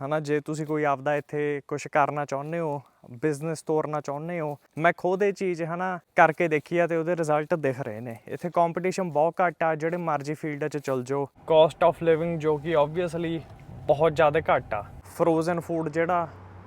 ਹਨਾ, ਜੇ ਤੁਸੀਂ ਕੋਈ ਆਪਦਾ ਇੱਥੇ ਕੁਝ ਕਰਨਾ ਚਾਹੁੰਦੇ ਹੋ ਬਿਜ਼ਨਸ ਤੋਰਨਾ ਚਾਹੁੰਦੇ ਹੋ, ਮੈਂ ਖੁਦ ਇਹ ਚੀਜ਼ ਹਨਾ ਕਰਕੇ ਦੇਖੀ ਆ ਤੇ ਉਹਦੇ ਰਿਜ਼ਲਟ ਦਿਖ ਰਹੇ ਨੇ। ਇੱਥੇ ਕੰਪੀਟੀਸ਼ਨ ਬਹੁਤ ਘੱਟ ਆ, ਜਿਹੜੇ ਮਰਜ਼ੀ ਫੀਲਡ 'ਚ ਚਲ ਜਾਓ। ਕਾਸਟ ਆਫ ਲਿਵਿੰਗ ਜੋ ਕਿ ਆਬਵੀਅਸਲੀ ਬਹੁਤ ਜ਼ਿਆਦਾ ਘੱਟ ਆ। ਫਰੋਜ਼ਨ ਫੂਡ ਜਿਹੜਾ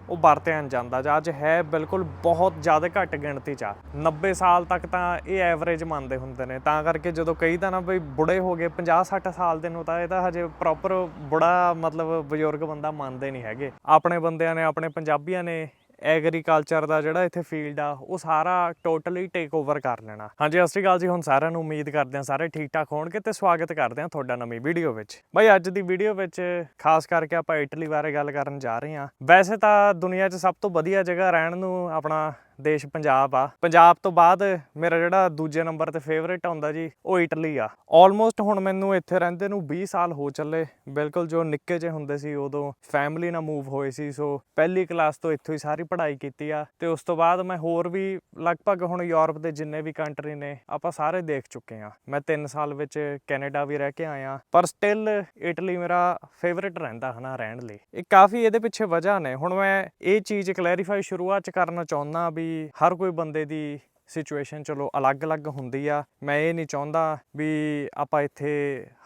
ਉਹ ਵਰਤਿਆ ਨਹੀਂ ਜਾਂਦਾ ਜਾਂ। ਅੱਜ ਹੈ ਬਿਲਕੁਲ ਬਹੁਤ ਜ਼ਿਆਦਾ ਘੱਟ ਗਿਣਤੀ ਚ ਆ। 90 ਸਾਲ ਤੱਕ ਤਾਂ ਇਹ ਐਵਰੇਜ ਮੰਨਦੇ ਹੁੰਦੇ ਨੇ। ਤਾਂ ਕਰਕੇ ਜਦੋਂ ਕਈ ਤਾਂ ਨਾ ਬਈ ਬੁੜੇ ਹੋ ਗਏ 50 60 ਸਾਲ ਦੇ ਨੂੰ ਤਾਂ ਇਹ ਤਾਂ ਹਜੇ ਪ੍ਰੋਪਰ ਬੁੜਾ ਮਤਲਬ ਬਜ਼ੁਰਗ ਬੰਦਾ ਮੰਨਦੇ ਨਹੀਂ ਹੈਗੇ। ਆਪਣੇ ਬੰਦਿਆਂ ਨੇ, ਆਪਣੇ ਪੰਜਾਬੀਆਂ ਨੇ ਐਗਰੀਕਲਚਰ ਦਾ ਜਿਹੜਾ ਇੱਥੇ ਫੀਲਡ ਆ, ਉਹ ਸਾਰਾ ਟੋਟਲੀ ਟੇਕ ਓਵਰ ਕਰ ਲੈਣਾ। ਹਾਂਜੀ, ਸਤਿ ਸ਼੍ਰੀ ਅਕਾਲ ਜੀ, ਹੁਣ ਸਾਰਿਆਂ ਨੂੰ ਉਮੀਦ ਕਰਦੇ ਹਾਂ ਸਾਰੇ ਠੀਕ ਠਾਕ ਹੋਣਗੇ ਤੇ ਸਵਾਗਤ ਕਰਦੇ ਹਾਂ ਤੁਹਾਡਾ ਨਵੀਂ ਵੀਡੀਓ ਵਿੱਚ। ਬਈ, ਅੱਜ ਦੀ ਵੀਡੀਓ ਵਿੱਚ ਖਾਸ ਕਰਕੇ ਆਪਾਂ ਇਟਲੀ ਬਾਰੇ ਗੱਲ ਕਰਨ ਜਾ ਰਹੇ ਹਾਂ। ਵੈਸੇ ਤਾਂ ਦੁਨੀਆ 'ਚ ਸਭ ਤੋਂ ਵਧੀਆ ਜਗ੍ਹਾ ਰਹਿਣ ਨੂੰ ਆਪਣਾ ਦੇਸ਼ ਪੰਜਾਬ ਆ। ਪੰਜਾਬ ਤੋਂ ਬਾਅਦ ਮੇਰਾ ਜਿਹੜਾ ਦੂਜੇ ਨੰਬਰ ਤੇ ਫੇਵਰੇਟ ਆਉਂਦਾ ਜੀ, ਉਹ ਇਟਲੀ ਆ। ਆਲਮੋਸਟ ਹੁਣ ਮੈਨੂੰ ਇੱਥੇ ਰਹਿੰਦੇ ਨੂੰ 20 ਸਾਲ ਹੋ ਚੱਲੇ। ਬਿਲਕੁਲ ਜੋ ਨਿੱਕੇ ਜਿਹੇ ਹੁੰਦੇ ਸੀ, ਉਦੋਂ ਫੈਮਿਲੀ ਨਾਲ ਮੂਵ ਹੋਏ ਸੀ, ਸੋ ਪਹਿਲੀ ਕਲਾਸ ਤੋਂ ਇੱਥੋਂ ਹੀ ਸਾਰੀ ਪੜ੍ਹਾਈ ਕੀਤੀ ਆ। ਤੇ ਉਸ ਤੋਂ ਬਾਅਦ ਮੈਂ ਹੋਰ ਵੀ ਲਗਭਗ ਹੁਣ ਯੂਰਪ ਦੇ ਜਿੰਨੇ ਵੀ ਕੰਟਰੀ ਨੇ, ਆਪਾਂ ਸਾਰੇ ਦੇਖ ਚੁੱਕੇ ਆ। ਮੈਂ 3 ਸਾਲ ਵਿੱਚ ਕੈਨੇਡਾ ਵੀ ਰਹਿ ਕੇ ਆਇਆ, ਪਰ ਸਟਿਲ ਇਟਲੀ ਮੇਰਾ ਫੇਵਰੇਟ ਰਹਿੰਦਾ ਹਨਾ ਰਹਿਣ ਲਈ। ਇਹ ਕਾਫੀ ਇਹਦੇ ਪਿੱਛੇ ਵਜ੍ਹਾ ਨੇ। ਹੁਣ ਮੈਂ ਇਹ ਚੀਜ਼ ਕਲੈਰੀਫਾਈ ਸ਼ੁਰੂਆਤ ਚ ਕਰਨਾ ਚਾਹੁੰਦਾ ਵੀ ਹਰ ਕੋਈ ਬੰਦੇ ਦੀ ਸਿਚੁਏਸ਼ਨ ਚਲੋ ਅਲੱਗ-ਅਲੱਗ ਹੁੰਦੀ ਆ। ਮੈਂ ਇਹ ਨਹੀਂ ਚਾਹੁੰਦਾ ਵੀ ਆਪਾਂ ਇੱਥੇ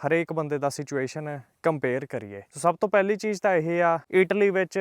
ਹਰੇਕ ਬੰਦੇ ਦਾ ਸਿਚੁਏਸ਼ਨ ਕੰਪੇਅਰ ਕਰੀਏ। ਸੋ ਸਭ ਤੋਂ ਪਹਿਲੀ ਚੀਜ਼ ਤਾਂ ਇਹ ਆ ਇਟਲੀ ਵਿੱਚ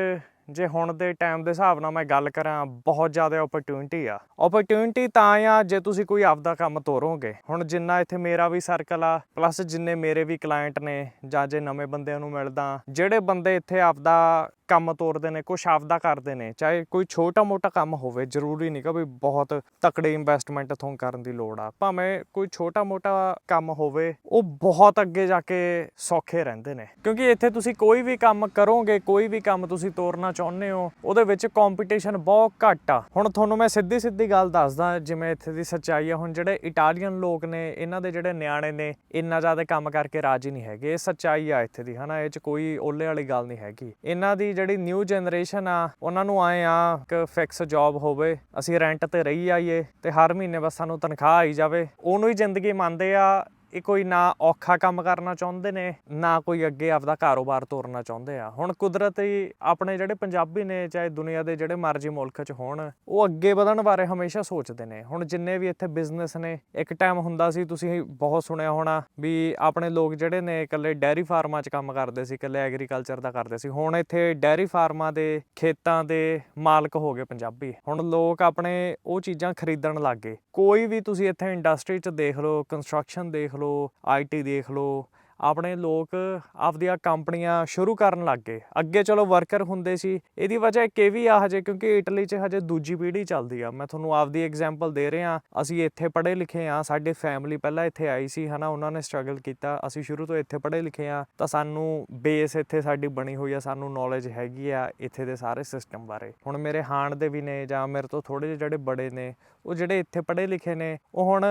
ਜੇ ਹੁਣ ਦੇ ਟਾਈਮ ਦੇ ਹਿਸਾਬ ਨਾਲ ਮੈਂ ਗੱਲ ਕਰਾਂ, ਬਹੁਤ ਜ਼ਿਆਦਾ ਓਪਰਚੁਨਿਟੀ ਆ। ਓਪਰਚੁਨਿਟੀ ਤਾਂ ਆ ਜੇ ਤੁਸੀਂ ਕੋਈ ਆਪਦਾ ਕੰਮ ਤੋਰੋਗੇ। ਹੁਣ ਜਿੰਨਾ ਇੱਥੇ ਮੇਰਾ ਵੀ ਸਰਕਲ ਆ ਪਲੱਸ ਜਿੰਨੇ ਮੇਰੇ ਵੀ ਕਲਾਇੰਟ ਨੇ ਜਾਂ ਜੇ ਨਵੇਂ ਬੰਦਿਆਂ ਨੂੰ ਮਿਲਦਾ, ਜਿਹੜੇ ਬੰਦੇ ਇੱਥੇ ਆਪਦਾ ਕੰਮ ਤੋਰਦੇ ਨੇ ਕੁਝ ਆਪਦਾ ਕਰਦੇ ਨੇ, ਚਾਹੇ ਕੋਈ ਛੋਟਾ-ਮੋਟਾ ਕੰਮ ਹੋਵੇ, ਜ਼ਰੂਰੀ ਨਹੀਂ ਕਿ ਵੀ ਬਹੁਤ ਤਕੜੀ ਇਨਵੈਸਟਮੈਂਟ ਤੋਂ ਕਰਨ ਦੀ ਲੋੜ ਆ। ਭਾਵੇਂ ਕੋਈ ਛੋਟਾ-ਮੋਟਾ ਕੰਮ ਹੋਵੇ, ਉਹ ਬਹੁਤ ਅੱਗੇ ਜਾ ਕੇ ਸੌਖੇ ਰਹਿੰਦੇ ਨੇ। ਕਿਉਂਕਿ ਇੱਥੇ ਤੁਸੀਂ ਕੋਈ ਵੀ ਕੰਮ ਕਰੋਗੇ, ਕੋਈ ਵੀ ਕੰਮ ਤੁਸੀਂ ਤੋਰਨਾ ਚਾਹੁੰਦੇ ਹੋ, ਉਹਦੇ ਵਿੱਚ ਕੰਪੀਟੀਸ਼ਨ ਬਹੁਤ ਘੱਟ ਆ। ਹੁਣ ਤੁਹਾਨੂੰ ਮੈਂ ਸਿੱਧੀ ਸਿੱਧੀ ਗੱਲ ਦੱਸਦਾ, ਜਿਵੇਂ ਇੱਥੇ ਦੀ ਸੱਚਾਈ ਆ, ਹੁਣ ਜਿਹੜੇ ਇਟਾਲੀਅਨ ਲੋਕ ਨੇ, ਇਹਨਾਂ ਦੇ ਜਿਹੜੇ ਨਿਆਣੇ ਨੇ, ਇੰਨਾ ਜ਼ਿਆਦਾ ਕੰਮ ਕਰਕੇ ਰਾਜੀ ਨਹੀਂ ਹੈਗੇ। ਇਹ ਸੱਚਾਈ ਆ ਇੱਥੇ ਦੀ, ਹਨਾ, ਇਹ ਚ ਕੋਈ ਓਲੇ ਵਾਲੀ ਗੱਲ ਨਹੀਂ ਹੈਗੀ। ਇਹਨਾਂ ਦੀ ਜਿਹੜੀ ਨਿਊ ਜਨਰੇਸ਼ਨ ਆ, ਉਹਨਾਂ ਨੂੰ ਆਏ ਆ ਕਿ ਫਿਕਸ ਜੌਬ ਹੋਵੇ, ਅਸੀਂ ਰੈਂਟ ਤੇ ਰਹੀ ਆਈਏ ਤੇ ਹਰ ਮਹੀਨੇ ਬਸ ਸਾਨੂੰ ਤਨਖਾਹ ਆਈ ਜਾਵੇ। ਉਹਨੂੰ ਹੀ ਜ਼ਿੰਦਗੀ ਮੰਨਦੇ ਆ ਇਹ ਕੋਈ ਨਾ ਔਖਾ ਕੰਮ ਕਰਨਾ ਚਾਹੁੰਦੇ ਨੇ, ਨਾ ਕੋਈ ਅੱਗੇ ਆਪਦਾ ਕਾਰੋਬਾਰ ਤੋਰਨਾ ਚਾਹੁੰਦੇ ਆ। ਹੁਣ ਕੁਦਰਤੀ ਆਪਣੇ ਜਿਹੜੇ ਪੰਜਾਬੀ ਨੇ, ਚਾਹੇ ਦੁਨੀਆ ਦੇ ਜਿਹੜੇ ਮਰਜ਼ੀ ਮੁਲਕ 'ਚ ਹੋਣ, ਉਹ ਅੱਗੇ ਵਧਣ ਬਾਰੇ ਹਮੇਸ਼ਾ ਸੋਚਦੇ ਨੇ। ਹੁਣ ਜਿੰਨੇ ਵੀ ਇੱਥੇ ਬਿਜ਼ਨਸ ਨੇ, ਇੱਕ ਟਾਈਮ ਹੁੰਦਾ ਸੀ, ਤੁਸੀਂ ਬਹੁਤ ਸੁਣਿਆ ਹੋਣਾ ਵੀ ਆਪਣੇ ਲੋਕ ਜਿਹੜੇ ਨੇ, ਇਕੱਲੇ ਡੈਰੀ ਫਾਰਮਾਂ 'ਚ ਕੰਮ ਕਰਦੇ ਸੀ, ਇਕੱਲੇ ਐਗਰੀਕਲਚਰ ਦਾ ਕਰਦੇ ਸੀ। ਹੁਣ ਇੱਥੇ ਡੈਰੀ ਫਾਰਮਾਂ ਦੇ ਖੇਤਾਂ ਦੇ ਮਾਲਕ ਹੋ ਗਏ ਪੰਜਾਬੀ। ਹੁਣ ਲੋਕ ਆਪਣੇ ਉਹ ਚੀਜ਼ਾਂ ਖਰੀਦਣ ਲੱਗ ਗਏ। ਕੋਈ ਵੀ ਤੁਸੀਂ ਇੱਥੇ ਇੰਡਸਟਰੀ 'ਚ ਦੇਖ ਲਓ ਕੰਸਟਰਕਸ਼ਨ ਦੇਖ ਲਓ ਆਈਟੀ ਦੇਖ ਲਓ। ਆਪਣੇ ਲੋਕ ਆਪਦੀਆਂ ਕੰਪਨੀਆਂ ਸ਼ੁਰੂ ਕਰਨ ਲੱਗ ਗਏ। ਅੱਗੇ ਚਲੋ ਵਰਕਰ ਹੁੰਦੇ ਸੀ। ਇਹਦੀ ਵਜ੍ਹਾ ਇੱਕ ਇਹ ਵੀ ਆ ਹਜੇ, ਕਿਉਂਕਿ ਇਟਲੀ 'ਚ ਹਜੇ ਦੂਜੀ ਪੀੜ੍ਹੀ ਚੱਲਦੀ ਆ। ਮੈਂ ਤੁਹਾਨੂੰ ਆਪਦੀ ਐਗਜ਼ਾਮਪਲ ਦੇ ਰਿਹਾ। ਅਸੀਂ ਇੱਥੇ ਪੜ੍ਹੇ ਲਿਖੇ ਆ। ਸਾਡੇ ਫੈਮਿਲੀ ਪਹਿਲਾਂ ਇੱਥੇ ਆਈ ਸੀ, ਹਨਾ। ਉਹਨਾਂ ਨੇ ਸਟਰਗਲ ਕੀਤਾ। ਅਸੀਂ ਸ਼ੁਰੂ ਤੋਂ ਇੱਥੇ ਪੜ੍ਹੇ ਲਿਖੇ ਆ। ਤਾਂ ਸਾਨੂੰ ਬੇਸ ਇੱਥੇ ਸਾਡੀ ਬਣੀ ਹੋਈ ਆ। ਸਾਨੂੰ ਨੌਲੇਜ ਹੈਗੀ ਆ ਇੱਥੇ ਦੇ ਸਾਰੇ ਸਿਸਟਮ ਬਾਰੇ। ਹੁਣ ਮੇਰੇ ਹਾਣ ਦੇ ਵੀ ਨੇ ਜਾਂ ਮੇਰੇ ਤੋਂ ਥੋੜੇ ਜਿਹੇ ਜਿਹੜੇ ਬੜੇ ਨੇ, ਉਹ ਜਿਹੜੇ ਇੱਥੇ ਪੜ੍ਹੇ ਲਿਖੇ ਨੇ, ਉਹ ਹੁਣ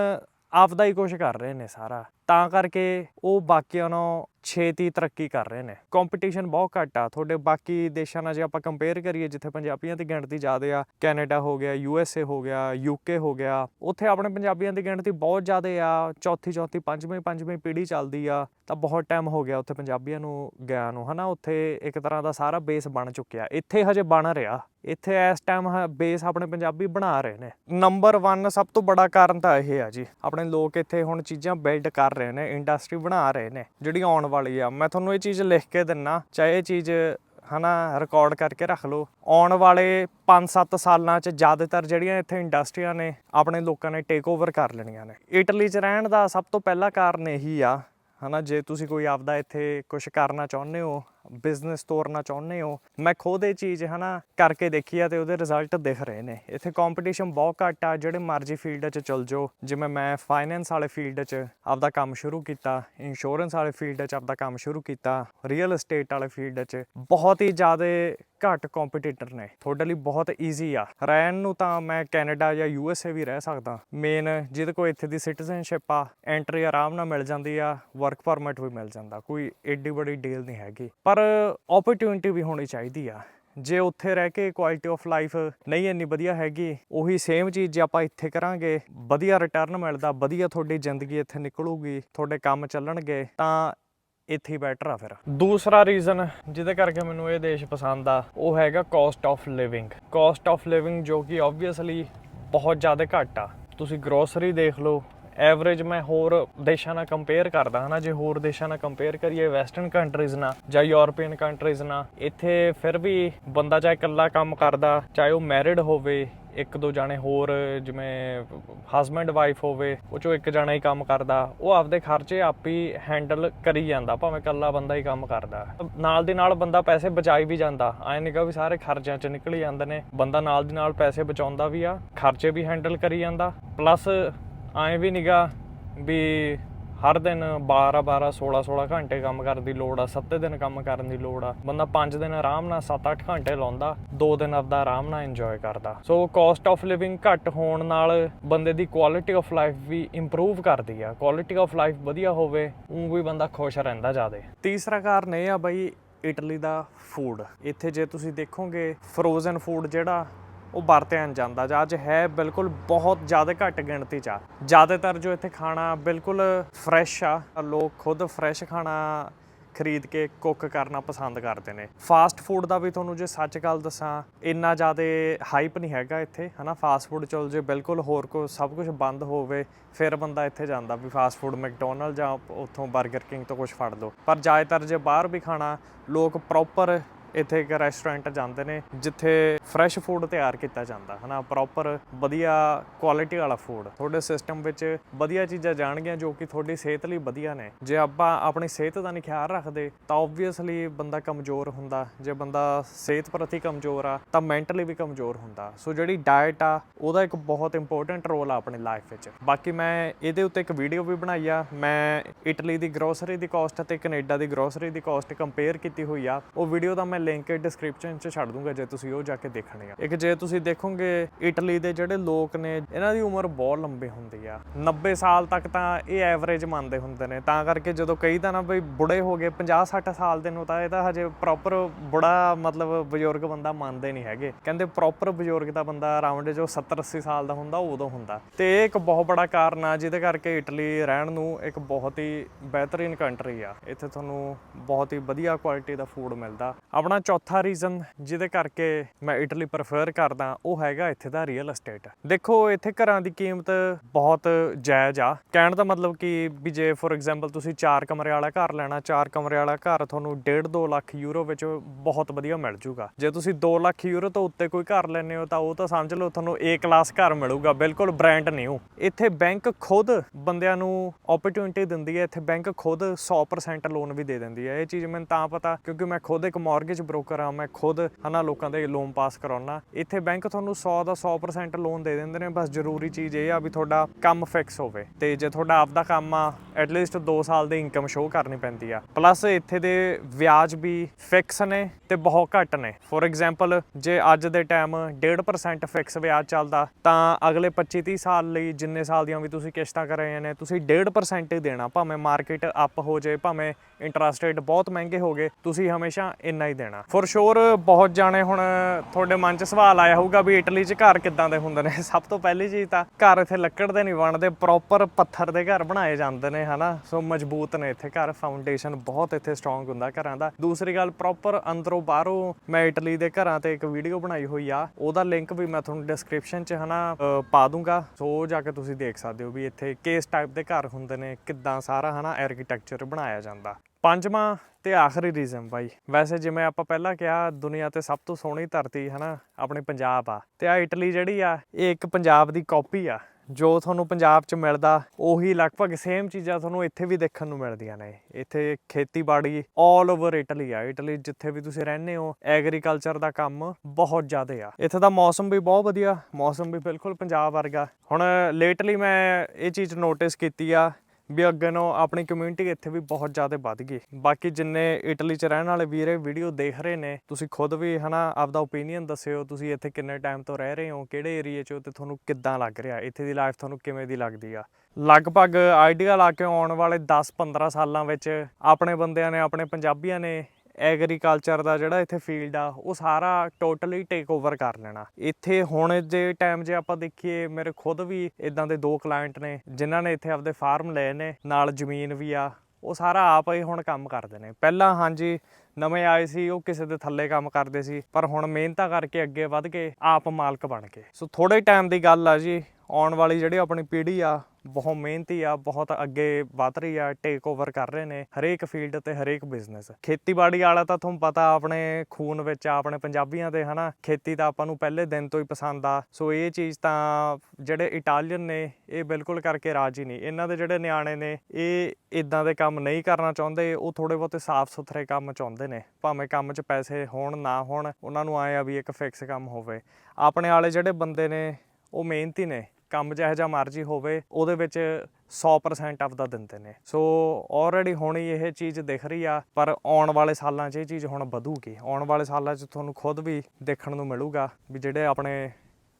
ਆਪਦਾ ਹੀ ਕੁਝ ਕਰ ਰਹੇ ਨੇ ਸਾਰਾ। ਤਾਂ ਕਰਕੇ ਉਹ ਬਾਕੀਆਂ ਨੂੰ ਛੇਤੀ ਤਰੱਕੀ ਕਰ ਰਹੇ ਨੇ। ਕੰਪੀਟੀਸ਼ਨ ਬਹੁਤ ਘੱਟ ਆ। ਤੁਹਾਡੇ ਬਾਕੀ ਦੇਸ਼ਾਂ ਨਾਲ ਜੇ ਆਪਾਂ ਕੰਪੇਅਰ ਕਰੀਏ, ਜਿੱਥੇ ਪੰਜਾਬੀਆਂ ਦੀ ਗਿਣਤੀ ਜ਼ਿਆਦਾ ਆ, ਕੈਨੇਡਾ ਹੋ ਗਿਆ ਯੂ ਐਸ ਏ ਹੋ ਗਿਆ ਯੂਕੇ ਹੋ ਗਿਆ, ਉੱਥੇ ਆਪਣੇ ਪੰਜਾਬੀਆਂ ਦੀ ਗਿਣਤੀ ਬਹੁਤ ਜ਼ਿਆਦਾ ਆ। ਚੌਥੀ ਚੌਥੀ ਪੰਜਵੀਂ ਪੰਜਵੀਂ ਪੀੜ੍ਹੀ ਚੱਲਦੀ ਆ, ਤਾਂ ਬਹੁਤ ਟਾਈਮ ਹੋ ਗਿਆ ਉੱਥੇ ਪੰਜਾਬੀਆਂ ਨੂੰ ਗਿਆ ਨੂੰ, ਹਨਾ? ਉੱਥੇ ਇੱਕ ਤਰ੍ਹਾਂ ਦਾ ਸਾਰਾ ਬੇਸ ਬਣ ਚੁੱਕਿਆ। ਇੱਥੇ ਹਜੇ ਬਣ ਰਿਹਾ। ਇੱਥੇ ਇਸ ਟਾਈਮ ਬੇਸ ਆਪਣੇ ਪੰਜਾਬੀ ਬਣਾ ਰਹੇ ਨੇ। ਨੰਬਰ 1 ਸਭ ਤੋਂ ਬੜਾ ਕਾਰਨ ਤਾਂ ਇਹ ਆ ਜੀ। ਆਪਣੇ ਲੋਕ ਇੱਥੇ ਹੁਣ ਚੀਜ਼ਾਂ ਬਿਲਡ ਕਰ ਰਹੇ ਨੇ ਇੰਡਸਟਰੀ ਬਣਾ ਰਹੇ ਨੇ, ਜਿਹੜੀ ਆਉਣ ਵਾਲੀ ਆ। ਮੈਂ ਤੁਹਾਨੂੰ ਇਹ ਚੀਜ਼ ਲਿਖ ਕੇ ਦਿੰਨਾ, ਚਾਹੇ ਇਹ ਚੀਜ਼, ਹਨਾ ਰਿਕਾਰਡ ਕਰਕੇ ਰੱਖ ਲਓ। ਆਉਣ ਵਾਲੇ 5-7 ਸਾਲਾਂ 'ਚ ਜ਼ਿਆਦਾਤਰ ਜਿਹੜੀਆਂ ਇੱਥੇ ਇੰਡਸਟਰੀਆਂ ਨੇ, ਆਪਣੇ ਲੋਕਾਂ ਨੇ ਟੇਕ ਓਵਰ ਕਰ ਲੈਣੀਆਂ ਨੇ। ਇਟਲੀ 'ਚ ਰਹਿਣ ਦਾ ਸਭ ਤੋਂ ਪਹਿਲਾ ਕਾਰਨ ਇਹੀ ਆ, ਹਨਾ, ਜੇ ਤੁਸੀਂ ਕੋਈ ਆਪਦਾ ਇੱਥੇ ਕੁਝ ਕਰਨਾ ਚਾਹੁੰਦੇ ਹੋ ਬਿਜ਼ਨਸ ਤੋਰਨਾ ਚਾਹੁੰਦੇ ਹੋ, ਮੈਂ ਖੁਦ ਇਹ ਚੀਜ਼ ਹਨਾ ਕਰਕੇ ਦੇਖੀ ਆ ਤੇ ਉਹਦੇ ਰਿਜ਼ਲਟ ਦਿਖ ਰਹੇ ਨੇ। ਇੱਥੇ ਕੰਪੀਟੀਸ਼ਨ ਬਹੁਤ ਘੱਟ ਆ, ਜਿਹੜੇ ਮਰਜ਼ੀ ਫੀਲਡ 'ਚ ਚਲ ਜਾਓ। ਜਿਵੇਂ ਮੈਂ ਫਾਈਨੈਂਸ ਵਾਲੇ ਫੀਲਡ 'ਚ ਆਪਦਾ ਕੰਮ ਸ਼ੁਰੂ ਕੀਤਾ ਇੰਸ਼ੋਰੈਂਸ ਵਾਲੇ ਫੀਲਡ 'ਚ ਆਪਦਾ ਕੰਮ ਸ਼ੁਰੂ ਕੀਤਾ ਰੀਅਲ ਏਸਟੇਟ ਵਾਲੇ ਫੀਲਡ 'ਚ ਬਹੁਤ ਹੀ ਜ਼ਿਆਦਾ ਘੱਟ ਕੰਪੀਟੀਟਰ ਨੇ। ਤੁਹਾਡੇ ਲਈ ਬਹੁਤ ਈਜ਼ੀ ਆ। ਰਹਿਣ ਨੂੰ ਤਾਂ ਮੈਂ ਕੈਨੇਡਾ ਜਾਂ ਯੂ ਐਸ ਏ ਵੀ ਰਹਿ ਸਕਦਾ। ਮੇਨ ਜਿਹਦੇ ਕੋਲ ਇੱਥੇ ਦੀ ਸਿਟੀਜ਼ਨਸ਼ਿਪ ਆ ਐਂਟਰੀ ਆਰਾਮ ਨਾਲ ਮਿਲ ਜਾਂਦੀ ਆ ਵਰਕ ਪਰਮਿਟ ਵੀ ਮਿਲ ਜਾਂਦਾ। ਕੋਈ ਏਡੀ ਬੜੀ ਡੀਲ ਨਹੀਂ ਹੈਗੀ। ਪਰ ਪਰ ਓਪਰਚੁਨਿਟੀ ਵੀ ਹੋਣੀ ਚਾਹੀਦੀ ਆ। ਜੇ ਉੱਥੇ ਰਹਿ ਕੇ ਕੁਆਲਿਟੀ ਆਫ ਲਾਈਫ ਨਹੀਂ ਇੰਨੀ ਵਧੀਆ ਹੈਗੀ, ਉਹੀ ਸੇਮ ਚੀਜ਼ ਜੇ ਆਪਾਂ ਇੱਥੇ ਕਰਾਂਗੇ, ਵਧੀਆ ਰਿਟਰਨ ਮਿਲਦਾ, ਵਧੀਆ ਤੁਹਾਡੀ ਜ਼ਿੰਦਗੀ ਇੱਥੇ ਨਿਕਲੂਗੀ, ਤੁਹਾਡੇ ਕੰਮ ਚੱਲਣਗੇ, ਤਾਂ ਇੱਥੇ ਹੀ ਬੈਟਰ ਆ ਫਿਰ। ਦੂਸਰਾ ਰੀਜ਼ਨ ਜਿਹਦੇ ਕਰਕੇ ਮੈਨੂੰ ਇਹ ਦੇਸ਼ ਪਸੰਦ ਆ, ਉਹ ਹੈਗਾ cost of living cost of living ਜੋ ਕਿ ਆਬਵੀਅਸਲੀ ਬਹੁਤ ਜ਼ਿਆਦਾ ਘੱਟ ਆ। ਤੁਸੀਂ ਗਰੋਸਰੀ ਦੇਖ ਲਓ ਐਵਰੇਜ ਮੈਂ ਹੋਰ ਦੇਸ਼ਾਂ ਨਾਲ ਕੰਪੇਅਰ ਕਰਦਾ ਹਨਾ, ਜੇ ਹੋਰ ਦੇਸ਼ਾਂ ਨਾਲ ਕੰਪੇਅਰ ਕਰੀਏ ਵੈਸਟਰਨ ਕੰਟਰੀਜ਼ ਨਾਲ ਜਾਂ ਯੂਰਪੀਅਨ ਕੰਟਰੀਜ਼ ਨਾਲ, ਇੱਥੇ ਫਿਰ ਵੀ ਬੰਦਾ ਚਾਹੇ ਇਕੱਲਾ ਕੰਮ ਕਰਦਾ, ਚਾਹੇ ਉਹ ਮੈਰਿਡ ਹੋਵੇ, ਇੱਕ ਦੋ ਜਾਣੇ ਹੋਰ ਜਿਵੇਂ ਹਸਬੰਡ ਵਾਈਫ ਹੋਵੇ, ਉਹ ਚੋਂ ਇੱਕ ਜਾਣਾ ਹੀ ਕੰਮ ਕਰਦਾ, ਉਹ ਆਪਦੇ ਖਰਚੇ ਆਪ ਹੀ ਹੈਂਡਲ ਕਰੀ ਜਾਂਦਾ, ਭਾਵੇਂ ਇਕੱਲਾ ਬੰਦਾ ਹੀ ਕੰਮ ਕਰਦਾ। ਨਾਲ ਦੀ ਨਾਲ ਬੰਦਾ ਪੈਸੇ ਬਚਾਈ ਵੀ ਜਾਂਦਾ ਐ ਨਿਕਾ ਵੀ ਸਾਰੇ ਖਰਚਿਆਂ ਚ ਨਿਕਲ ਜਾਂਦੇ ਨੇ, ਬੰਦਾ ਨਾਲ ਦੀ ਨਾਲ ਪੈਸੇ ਬਚਾਉਂਦਾ ਵੀ ਆ, ਖਰਚੇ ਵੀ ਹੈਂਡਲ ਕਰੀ ਜਾਂਦਾ ਪਲੱਸ ਐਂ ਵੀ ਨਿਗਾ ਵੀ ਹਰ ਦਿਨ 12 12 16 16 ਘੰਟੇ ਕੰਮ ਕਰਨ ਦੀ ਲੋੜ ਆ 7 ਦਿਨ ਕੰਮ ਕਰਨ ਦੀ ਲੋੜ ਆ। ਬੰਦਾ 5 ਦਿਨ ਆਰਾਮ ਨਾਲ 7-8 ਘੰਟੇ ਲਾਉਂਦਾ 2 ਦਿਨ ਆਪਦਾ ਆਰਾਮ ਨਾਲ ਇੰਜੋਏ ਕਰਦਾ। ਸੋ ਕਾਸਟ ਆਫ ਲਿਵਿੰਗ ਘੱਟ ਹੋਣ ਨਾਲ ਬੰਦੇ ਦੀ ਕੁਆਲਿਟੀ ਆਫ ਲਾਈਫ ਵੀ ਇੰਪਰੂਵ ਕਰਦੀ ਆ। ਕੁਆਲਿਟੀ ਆਫ ਲਾਈਫ ਵਧੀਆ ਹੋਵੇ ਉਹ ਵੀ ਬੰਦਾ ਖੁਸ਼ ਰਹਿੰਦਾ ਜ਼ਿਆਦੇ। ਤੀਸਰਾ ਕਾਰਨ ਇਹ ਆ ਬਈ ਇਟਲੀ ਦਾ ਫੂਡ ਇੱਥੇ ਜੇ ਤੁਸੀਂ ਦੇਖੋਗੇ ਫਰੋਜ਼ਨ ਫੂਡ ਜਿਹੜਾ ਉਹ ਵਰਤਿਆ ਨਹੀਂ ਜਾਂਦਾ ਜਾਂ। ਅੱਜ ਹੈ ਬਿਲਕੁਲ ਬਹੁਤ ਜ਼ਿਆਦਾ ਘੱਟ ਗਿਣਤੀ ਚ ਆ। ਜ਼ਿਆਦਾਤਰ ਜੋ ਇੱਥੇ ਖਾਣਾ ਬਿਲਕੁਲ ਫਰੈਸ਼ ਆ। ਲੋਕ ਖੁਦ ਫਰੈਸ਼ ਖਾਣਾ ਖਰੀਦ ਕੇ ਕੁੱਕ ਕਰਨਾ ਪਸੰਦ ਕਰਦੇ ਨੇ। ਫਾਸਟ ਫੂਡ ਦਾ ਵੀ ਤੁਹਾਨੂੰ ਜੇ ਸੱਚ ਗੱਲ ਦੱਸਾਂ, ਇੰਨਾ ਜ਼ਿਆਦਾ ਹਾਈਪ ਨਹੀਂ ਹੈਗਾ ਇੱਥੇ, ਹਨਾ? ਫਾਸਟ ਫੂਡ ਚੱਲ ਜੇ ਬਿਲਕੁਲ ਹੋਰ ਕੋ ਸਭ ਕੁਝ ਬੰਦ ਹੋਵੇ, ਫਿਰ ਬੰਦਾ ਇੱਥੇ ਜਾਂਦਾ ਵੀ ਫਾਸਟ ਫੂਡ ਮੈਕਡੋਨਲਡ ਜਾਂ ਉੱਥੋਂ 버ਗਰ ਕਿੰਗ ਤੋਂ ਕੁਝ ਫੜ ਲਓ। ਪਰ ਜ਼ਿਆਦਾਤਰ ਜੇ ਬਾਹਰ ਵੀ ਖਾਣਾ, ਲੋਕ ਪ੍ਰੋਪਰ ਇੱਥੇ ਇੱਕ ਰੈਸਟੋਰੈਂਟ ਜਾਂਦੇ ਨੇ, ਜਿੱਥੇ ਫਰੈਸ਼ ਫੂਡ ਤਿਆਰ ਕੀਤਾ ਜਾਂਦਾ, ਹਨਾ? ਪ੍ਰੋਪਰ ਵਧੀਆ ਕੁਆਲਿਟੀ ਵਾਲਾ ਫੂਡ ਤੁਹਾਡੇ ਸਿਸਟਮ ਵਿੱਚ ਵਧੀਆ ਚੀਜ਼ਾਂ ਜਾਣਗੀਆਂ ਜੋ ਕਿ ਤੁਹਾਡੀ ਸਿਹਤ ਲਈ ਵਧੀਆ ਨੇ। ਜੇ ਆਪਾਂ ਆਪਣੀ ਸਿਹਤ ਦਾ ਨਹੀਂ ਖਿਆਲ ਰੱਖਦੇ, ਤਾਂ ਆਬਵੀਅਸਲੀ ਬੰਦਾ ਕਮਜ਼ੋਰ ਹੁੰਦਾ। ਜੇ ਬੰਦਾ ਸਿਹਤ ਪ੍ਰਤੀ ਕਮਜ਼ੋਰ ਆ, ਤਾਂ ਮੈਂਟਲੀ ਵੀ ਕਮਜ਼ੋਰ ਹੁੰਦਾ। ਸੋ ਜਿਹੜੀ ਡਾਈਟ ਆ, ਉਹਦਾ ਇੱਕ ਬਹੁਤ ਇੰਪੋਰਟੈਂਟ ਰੋਲ ਆ ਆਪਣੀ ਲਾਈਫ ਵਿੱਚ। ਬਾਕੀ ਮੈਂ ਇਹਦੇ ਉੱਤੇ ਇੱਕ ਵੀਡੀਓ ਵੀ ਬਣਾਈ ਆ। ਮੈਂ ਇਟਲੀ ਦੀ ਗਰੋਸਰੀ ਦੀ ਕਾਸਟ ਅਤੇ ਕੈਨੇਡਾ ਦੀ ਗਰੋਸਰੀ ਦੀ ਕਾਸਟ ਕੰਪੇਅਰ ਕੀਤੀ ਹੋਈ ਆ। ਉਹ ਵੀਡੀਓ ਦਾ ਮੈਂ ਲਿੰਕ ਡਿਸਕ੍ਰਿਪਸ਼ਨ 'ਚ ਛੱਡ ਦੂੰਗਾ ਜੇ ਤੁਸੀਂ ਉਹ ਜਾ ਕੇ ਦੇਖਣੇ ਆ। ਇੱਕ ਜੇ ਤੁਸੀਂ ਦੇਖੋਗੇ ਇਟਲੀ ਦੇ ਜਿਹੜੇ ਲੋਕ ਨੇ, ਇਹਨਾਂ ਦੀ ਉਮਰ ਬਹੁਤ ਲੰਬੀ ਹੁੰਦੀ ਆ। 90 ਸਾਲ ਤੱਕ ਤਾਂ ਇਹ ਐਵਰੇਜ ਮੰਨਦੇ ਹੁੰਦੇ ਨੇ। ਤਾਂ ਕਰਕੇ ਜਦੋਂ ਕਈ ਤਾਂ ਨਾ ਬਈ ਬੁੜੇ ਹੋ ਗਏ 50 60 ਸਾਲ ਦੇ ਨੂੰ, ਤਾਂ ਇਹ ਤਾਂ ਹਜੇ ਪ੍ਰੋਪਰ ਬੁੜਾ ਮਤਲਬ ਬਜ਼ੁਰਗ ਬੰਦਾ ਮੰਨਦੇ ਨਹੀਂ ਹੈਗੇ। ਕਹਿੰਦੇ ਪ੍ਰੋਪਰ ਬਜ਼ੁਰਗ ਦਾ ਬੰਦਾ ਅਰਾਊਂਡ ਜੋ 70 80 ਸਾਲ ਦਾ ਹੁੰਦਾ ਉਦੋਂ ਹੁੰਦਾ। ਤੇ ਇਹ ਇੱਕ ਬਹੁਤ ਬੜਾ ਕਾਰਨ ਆ, ਜਿਹਦੇ ਕਰਕੇ ਇਟਲੀ ਰਹਿਣ ਨੂੰ ਇੱਕ ਬਹੁਤ ਹੀ ਬਿਹਤਰੀਨ ਕੰਟਰੀ ਆ। ਇੱਥੇ ਤੁਹਾਨੂੰ ਬਹੁਤ ਹੀ ਵਧੀਆ ਕੁਆਲਿਟੀ ਦਾ ਫੂਡ ਮਿਲਦਾ। ਆਪਣਾ ਚੌਥਾ ਰੀਜ਼ਨ ਜਿਹਦੇ ਕਰਕੇ ਮੈਂ ਇਟਲੀ ਪ੍ਰੇਫਰ ਕਰਦਾ, ਉਹ ਹੈਗਾ ਇੱਥੇ ਦਾ ਰੀਅਲ ਅਸਟੇਟ ਦੇਖੋ, ਇੱਥੇ ਘਰਾਂ ਦੀ ਕੀਮਤ ਬਹੁਤ ਜਾਇਜ਼ ਆ। ਕਹਿਣ ਦਾ ਮਤਲਬ ਕਿ ਵੀ ਜੇ ਫੋਰ ਐਗਜ਼ਾਮਪਲ ਤੁਸੀਂ 4 ਕਮਰੇ ਵਾਲਾ ਘਰ ਲੈਣਾ 4 ਕਮਰੇ ਵਾਲਾ ਘਰ ਤੁਹਾਨੂੰ 1.5 2 ਲੱਖ ਯੂਰੋ ਵਿੱਚ ਬਹੁਤ ਵਧੀਆ ਮਿਲ ਜੂਗਾ। ਜੇ ਤੁਸੀਂ 2 ਲੱਖ ਯੂਰੋ ਤੋਂ ਉੱਤੇ ਕੋਈ ਘਰ ਲੈਣੇ ਹੋ, ਤਾਂ ਉਹ ਤਾਂ ਸਮਝ ਲਓ ਤੁਹਾਨੂੰ A ਕਲਾਸ ਘਰ ਮਿਲੂਗਾ, ਬਿਲਕੁਲ ਬ੍ਰਾਂਡ ਨਿਊ ਇੱਥੇ ਬੈਂਕ ਖੁਦ ਬੰਦਿਆਂ ਨੂੰ ਓਪਰਚੁਨਿਟੀ ਦਿੰਦੀ ਹੈ, ਇੱਥੇ ਬੈਂਕ ਖੁਦ 100% ਲੋਨ ਵੀ ਦੇ ਦਿੰਦੀ ਹੈ। ਇਹ ਚੀਜ਼ ਮੈਨੂੰ ਤਾਂ ਪਤਾ, ਕਿਉਂਕਿ ਮੈਂ ਖੁਦ ਇੱਕ ਮਾਰਗੇਜ ਬ੍ਰੋਕਰ ਆ, ਮੈਂ ਖੁਦ ਹਨਾ ਲੋਕਾਂ ਦੇ ਲੋਨ ਪਾਸ ਕਰਾਉਣਾ ਇੱਥੇ ਬੈਂਕ ਤੁਹਾਨੂੰ 100 ਦਾ 100% ਲੋਨ ਦੇ ਦਿੰਦੇ ਨੇ, ਬਸ ਜ਼ਰੂਰੀ ਚੀਜ਼ ਇਹ ਆ ਵੀ ਤੁਹਾਡਾ ਕੰਮ ਫਿਕਸ ਹੋਵੇ। ਤੇ ਜੇ ਤੁਹਾਡਾ ਆਪਦਾ ਕੰਮ ਆ ਐਟਲੀਸਟ 2 ਸਾਲ ਦੀ ਇਨਕਮ ਸ਼ੋਅ ਕਰਨੀ ਪੈਂਦੀ ਆ। ਪਲੱਸ ਇੱਥੇ ਦੇ ਵਿਆਜ ਵੀ ਫਿਕਸ ਨੇ ਤੇ ਬਹੁਤ ਘੱਟ ਨੇ। ਫੋਰ ਐਗਜ਼ਾਮਪਲ ਜੇ ਅੱਜ ਦੇ ਟਾਈਮ 1.5% ਫਿਕਸ ਵਿਆਜ ਚੱਲਦਾ, ਤਾਂ ਅਗਲੇ 25 30 ਸਾਲ ਲਈ ਜਿੰਨੇ ਸਾਲ ਦੀਆਂ ਵੀ ਤੁਸੀਂ ਕਿਸ਼ਤਾਂ ਕਰ ਰਹੇ ਨੇ, ਤੁਸੀਂ 1.5% ਹੀ ਦੇਣਾ। ਭਾਵੇਂ ਮਾਰਕੀਟ ਅਪ ਹੋ ਜਾਏ, ਭਾਵੇਂ ਇੰਟਰਸਟ ਰੇਟ ਬਹੁਤ ਮਹਿੰਗੇ ਹੋ ਗਏ, ਤੁਸੀਂ ਹਮੇਸ਼ਾ ਇੰਨਾ ਹੀ ਦੇਣਾ। ਫੋਰ ਸ਼ੋਰ ਬਹੁਤ ਜਾਣੇ ਹੁਣ ਤੁਹਾਡੇ ਮਨ 'ਚ ਸਵਾਲ ਆਇਆ ਹੋਊਗਾ ਵੀ ਇਟਲੀ 'ਚ ਘਰ ਕਿੱਦਾਂ ਦੇ ਹੁੰਦੇ ਨੇ। ਸਭ ਤੋਂ ਪਹਿਲੀ ਚੀਜ਼ ਤਾਂ ਘਰ ਇੱਥੇ ਲੱਕੜ ਦੇ ਨਹੀਂ ਬਣਦੇ ਪ੍ਰੋਪਰ ਪੱਥਰ ਦੇ ਘਰ ਬਣਾਏ ਜਾਂਦੇ ਨੇ, ਹਨਾ? ਸੋ ਮਜ਼ਬੂਤ ਨੇ ਇੱਥੇ ਘਰ ਫਾਊਂਡੇਸ਼ਨ ਬਹੁਤ ਇੱਥੇ ਸਟਰੋਂਗ ਹੁੰਦਾ ਘਰਾਂ ਦਾ। ਦੂਸਰੀ ਗੱਲ ਪ੍ਰੋਪਰ ਅੰਦਰੋਂ ਬਾਹਰੋਂ ਮੈਂ ਇਟਲੀ ਦੇ ਘਰਾਂ ਤੇ ਇੱਕ ਵੀਡੀਓ ਬਣਾਈ ਹੋਈ ਆ। ਉਹਦਾ ਲਿੰਕ ਵੀ ਮੈਂ ਤੁਹਾਨੂੰ ਡਿਸਕ੍ਰਿਪਸ਼ਨ 'ਚ, ਹਨਾ ਪਾ ਦੂੰਗਾ। ਸੋ ਉਹ ਜਾ ਕੇ ਤੁਸੀਂ ਦੇਖ ਸਕਦੇ ਹੋ ਵੀ ਇੱਥੇ ਕਿਸ ਟਾਈਪ ਦੇ ਘਰ ਹੁੰਦੇ ਨੇ, ਕਿੱਦਾਂ ਸਾਰਾ, ਹਨਾ ਆਰਕੀਟੈਕਚਰ ਬਣਾਇਆ ਜਾਂਦਾ। ਪੰਜਵਾਂ ਤੇ ਆਖਰੀ ਰੀਜ਼ਨ ਬਾਈ। ਵੈਸੇ ਜਿਵੇਂ ਆਪਾਂ ਪਹਿਲਾਂ ਕਿਹਾ, ਦੁਨੀਆ ਤੇ ਸਭ ਤੋਂ ਸੋਹਣੀ ਧਰਤੀ ਹੈ ਨਾ ਆਪਣੇ ਪੰਜਾਬ ਆ। ਤੇ ਆ ਇਟਲੀ ਜਿਹੜੀ ਆ, ਇਹ ਇੱਕ ਪੰਜਾਬ ਦੀ ਕਾਪੀ ਆ। ਜੋ ਤੁਹਾਨੂੰ ਪੰਜਾਬ 'ਚ ਮਿਲਦਾ, ਉਹੀ ਲਗਭਗ ਸੇਮ ਚੀਜ਼ਾਂ ਤੁਹਾਨੂੰ ਇੱਥੇ ਵੀ ਦੇਖਣ ਨੂੰ ਮਿਲਦੀਆਂ ਨੇ। ਇੱਥੇ ਖੇਤੀਬਾੜੀ 올 ਓਵਰ ਇਟਲੀ ਆ। ਇਟਲੀ ਜਿੱਥੇ ਵੀ ਤੁਸੀਂ ਰਹਿੰਦੇ ਹੋ ਐਗਰੀਕਲਚਰ ਦਾ ਕੰਮ ਬਹੁਤ ਜ਼ਿਆਦਾ ਆ। ਇੱਥੇ ਦਾ ਮੌਸਮ ਵੀ ਬਹੁਤ ਵਧੀਆ। ਮੌਸਮ ਵੀ ਬਿਲਕੁਲ ਪੰਜਾਬ ਵਰਗਾ। ਹੁਣ ਲੇਟਲੀ ਮੈਂ ਇਹ ਚੀਜ਼ ਨੋਟਿਸ ਕੀਤੀ ਆ ਵੀ ਅੱਗੇ ਨੂੰ ਆਪਣੀ ਕਮਿਊਨਿਟੀ ਇੱਥੇ ਵੀ ਬਹੁਤ ਜ਼ਿਆਦਾ ਵੱਧ ਗਈ। ਬਾਕੀ ਜਿੰਨੇ ਇਟਲੀ 'ਚ ਰਹਿਣ ਵਾਲੇ ਵੀਰੇ ਵੀਡੀਓ ਦੇਖ ਰਹੇ ਨੇ, ਤੁਸੀਂ ਖੁਦ ਵੀ ਹਨਾ ਆਪਦਾ ਓਪੀਨੀਅਨ ਦੱਸਿਓ, ਤੁਸੀਂ ਇੱਥੇ ਕਿੰਨੇ ਟਾਈਮ ਤੋਂ ਰਹਿ ਰਹੇ ਹੋ, ਕਿਹੜੇ ਏਰੀਆ 'ਚ ਹੋ ਤੇ ਤੁਹਾਨੂੰ ਕਿੱਦਾਂ ਲੱਗ ਰਿਹਾ, ਇੱਥੇ ਦੀ ਲਾਈਫ ਤੁਹਾਨੂੰ ਕਿਵੇਂ ਦੀ ਲੱਗਦੀ ਆ? ਲਗਭਗ ਆਈਡੀਆ ਲਾ ਕੇ ਆਉਣ ਵਾਲੇ 10-15 ਸਾਲਾਂ ਵਿੱਚ ਆਪਣੇ ਬੰਦਿਆਂ ਨੇ, ਆਪਣੇ ਪੰਜਾਬੀਆਂ ਨੇ ਐਗਰੀਕਲਚਰ ਦਾ ਜਿਹੜਾ ਇੱਥੇ ਫੀਲਡ ਆ, ਉਹ ਸਾਰਾ ਟੋਟਲੀ ਟੇਕ ਓਵਰ ਕਰ ਲੈਣਾ। ਇੱਥੇ ਹੁਣ ਜੇ ਟਾਈਮ ਜੇ ਆਪਾਂ ਦੇਖੀਏ, ਮੇਰੇ ਖੁਦ ਵੀ ਇਦਾਂ ਦੇ ਦੋ ਕਲਾਇੰਟ ਨੇ, ਜਿਨ੍ਹਾਂ ਨੇ ਇੱਥੇ ਆਪਦੇ ਫਾਰਮ ਲਏ ਨੇ, ਨਾਲ ਜ਼ਮੀਨ ਵੀ ਆ, ਉਹ ਸਾਰਾ ਆਪ ਹੀ ਹੁਣ ਕੰਮ ਕਰਦੇ ਨੇ। ਪਹਿਲਾਂ ਹਾਂਜੀ, ਨਵੇਂ ਆਏ ਸੀ, ਉਹ ਕਿਸੇ ਦੇ ਥੱਲੇ ਕੰਮ ਕਰਦੇ ਸੀ, ਪਰ ਹੁਣ ਮਿਹਨਤਾਂ ਕਰਕੇ ਅੱਗੇ ਵਧ ਕੇ ਆਪ ਮਾਲਕ ਬਣ ਗਏ ਸੋ ਥੋੜੇ ਟਾਈਮ ਦੀ ਗੱਲ ਆ ਜੀ, ਆਉਣ ਵਾਲੀ ਜਿਹੜੀ ਆਪਣੀ ਪੀੜ੍ਹੀ ਆ ਬਹੁਤ ਮਿਹਨਤੀ ਆ, ਬਹੁਤ ਅੱਗੇ ਵਧ ਰਹੀ ਆ ਟੇਕ ਓਵਰ ਕਰ ਰਹੇ ਨੇ ਹਰੇਕ ਫੀਲਡ ਤੇ ਹਰੇਕ ਬਿਜ਼ਨਸ ਖੇਤੀਬਾੜੀ ਵਾਲਾ ਤਾਂ ਤੁਹਾਨੂੰ ਪਤਾ ਆਪਣੇ ਖੂਨ ਵਿੱਚ ਆ, ਆਪਣੇ ਪੰਜਾਬੀਆਂ ਦੇ, ਹਨਾ? ਖੇਤੀ ਤਾਂ ਆਪਾਂ ਨੂੰ ਪਹਿਲੇ ਦਿਨ ਤੋਂ ਹੀ ਪਸੰਦ ਆ। ਸੋ ਇਹ ਚੀਜ਼ ਤਾਂ ਜਿਹੜੇ ਇਟਾਲੀਅਨ ਨੇ, ਇਹ ਬਿਲਕੁਲ ਕਰਕੇ ਰਾਜੀ ਨਹੀਂ। ਇਹਨਾਂ ਦੇ ਜਿਹੜੇ ਨਿਆਣੇ ਨੇ, ਇਹ ਇਦਾਂ ਦੇ ਕੰਮ ਨਹੀਂ ਕਰਨਾ ਚਾਹੁੰਦੇ। ਉਹ ਥੋੜੇ ਬਹੁਤੇ ਸਾਫ਼ ਸੁਥਰੇ ਕੰਮ ਚਾਹੁੰਦੇ ਨੇ। ਭਾਵੇਂ ਕੰਮ 'ਚ ਪੈਸੇ ਹੋਣ, ਨਾ ਹੋਣ, ਉਹਨਾਂ ਨੂੰ ਆਏ ਆ ਵੀ ਇੱਕ ਫਿਕਸ ਕੰਮ ਹੋਵੇ। ਆਪਣੇ ਵਾਲੇ ਜਿਹੜੇ ਬੰਦੇ ਨੇ, ਉਹ ਮਿਹਨਤੀ ਨੇ। ਕੰਮ ਜਿਹੋ ਜਿਹਾ ਮਰਜ਼ੀ ਹੋਵੇ, ਉਹਦੇ ਵਿੱਚ 100% ਆਪਦਾ ਦਿੰਦੇ ਨੇ। ਸੋ ਆਲਰੇਡੀ ਹੁਣ ਹੀ ਇਹ ਚੀਜ਼ ਦਿਖ ਰਹੀ ਆ, ਪਰ ਆਉਣ ਵਾਲੇ ਸਾਲਾਂ 'ਚ ਇਹ ਚੀਜ਼ ਹੁਣ ਵਧੂਗੀ। ਆਉਣ ਵਾਲੇ ਸਾਲਾਂ 'ਚ ਤੁਹਾਨੂੰ ਖੁਦ ਵੀ ਦੇਖਣ ਨੂੰ ਮਿਲੂਗਾ ਵੀ ਜਿਹੜੇ ਆਪਣੇ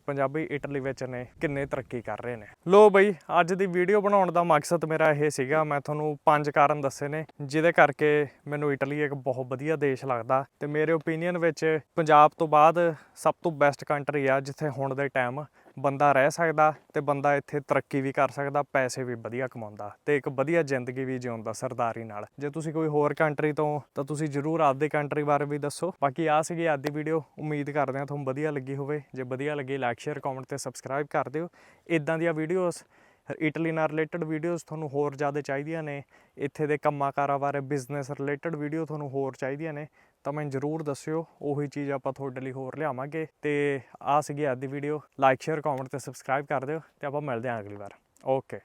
ਪੰਜਾਬੀ ਇਟਲੀ ਵਿੱਚ ਨੇ, ਕਿੰਨੇ ਤਰੱਕੀ ਕਰ ਰਹੇ ਨੇ। ਲੋ ਬਈ, ਅੱਜ ਦੀ ਵੀਡੀਓ ਬਣਾਉਣ ਦਾ ਮਕਸਦ ਮੇਰਾ ਇਹ ਸੀਗਾ, ਮੈਂ ਤੁਹਾਨੂੰ ਪੰਜ ਕਾਰਨ ਦੱਸੇ ਨੇ, ਜਿਹਦੇ ਕਰਕੇ ਮੈਨੂੰ ਇਟਲੀ ਇੱਕ ਬਹੁਤ ਵਧੀਆ ਦੇਸ਼ ਲੱਗਦਾ ਤੇ ਮੇਰੇ ਓਪੀਨੀਅਨ ਵਿੱਚ ਪੰਜਾਬ ਤੋਂ ਬਾਅਦ ਸਭ ਤੋਂ ਬੈਸਟ ਕੰਟਰੀ ਆ, ਜਿੱਥੇ ਹੁਣ ਦੇ ਟਾਈਮ ਬੰਦਾ ਰਹਿ ਸਕਦਾ ਤੇ ਬੰਦਾ ਇੱਥੇ ਤਰੱਕੀ ਵੀ ਕਰ ਸਕਦਾ, ਪੈਸੇ ਵੀ ਵਧੀਆ ਕਮਾਉਂਦਾ ਤੇ ਇੱਕ ਵਧੀਆ ਜ਼ਿੰਦਗੀ ਵੀ ਜਿਉਂਦਾ ਸਰਦਾਰੀ ਨਾਲ। ਜੇ ਤੁਸੀਂ ਕੋਈ ਹੋਰ ਕੰਟਰੀ ਤੋਂ, ਤਾਂ ਤੁਸੀਂ ਜਰੂਰ ਆਪਦੀ ਕੰਟਰੀ ਬਾਰੇ ਵੀ ਦੱਸੋ। ਬਾਕੀ ਆ ਸੀਗੀ ਅੱਜ ਦੀ ਵੀਡੀਓ ਉਮੀਦ ਕਰਦੇ ਹਾਂ ਤੁਹਾਨੂੰ ਵਧੀਆ ਲੱਗੀ ਹੋਵੇ। ਜੇ ਵਧੀਆ ਲੱਗੀ ਲਾਈਕ ਸ਼ੇਅਰ ਕਮੈਂਟ ਤੇ ਸਬਸਕ੍ਰਾਈਬ ਕਰ ਦਿਓ। ਇਦਾਂ ਦੀਆਂ ਵੀਡੀਓਜ਼ ਇਟਲੀ ਨਾਲ ਰਿਲੇਟਡ ਵੀਡੀਓਜ਼ ਤੁਹਾਨੂੰ ਹੋਰ ਜ਼ਿਆਦਾ ਚਾਹੀਦੀਆਂ ਨੇ। ਇੱਥੇ ਦੇ ਕੰਮਾਂ ਕਾਰਾਂ ਬਾਰੇ ਬਿਜ਼ਨਸ ਰਿਲੇਟਡ ਵੀਡੀਓ ਤੁਹਾਨੂੰ ਹੋਰ ਚਾਹੀਦੀਆਂ ਨੇ। ਤਾਂ ਮੈਨੂੰ ਜਰੂਰ ਦੱਸਿਓ, ਉਹੀ ਚੀਜ਼ ਆਪਾਂ ਤੁਹਾਡੇ ਲਈ ਹੋਰ ਲਿਆਵਾਂਗੇ। ਤੇ ਆ ਸੀਗੀ ਅੱਜ ਦੀ ਵੀਡੀਓ ਲਾਈਕ ਸ਼ੇਅਰ ਕਮੈਂਟ ਤੇ ਸਬਸਕ੍ਰਾਈਬ ਕਰ ਦਿਓ, ਤੇ ਆਪਾਂ ਮਿਲਦੇ ਹਾਂ ਅਗਲੀ ਵਾਰ। ਓਕੇ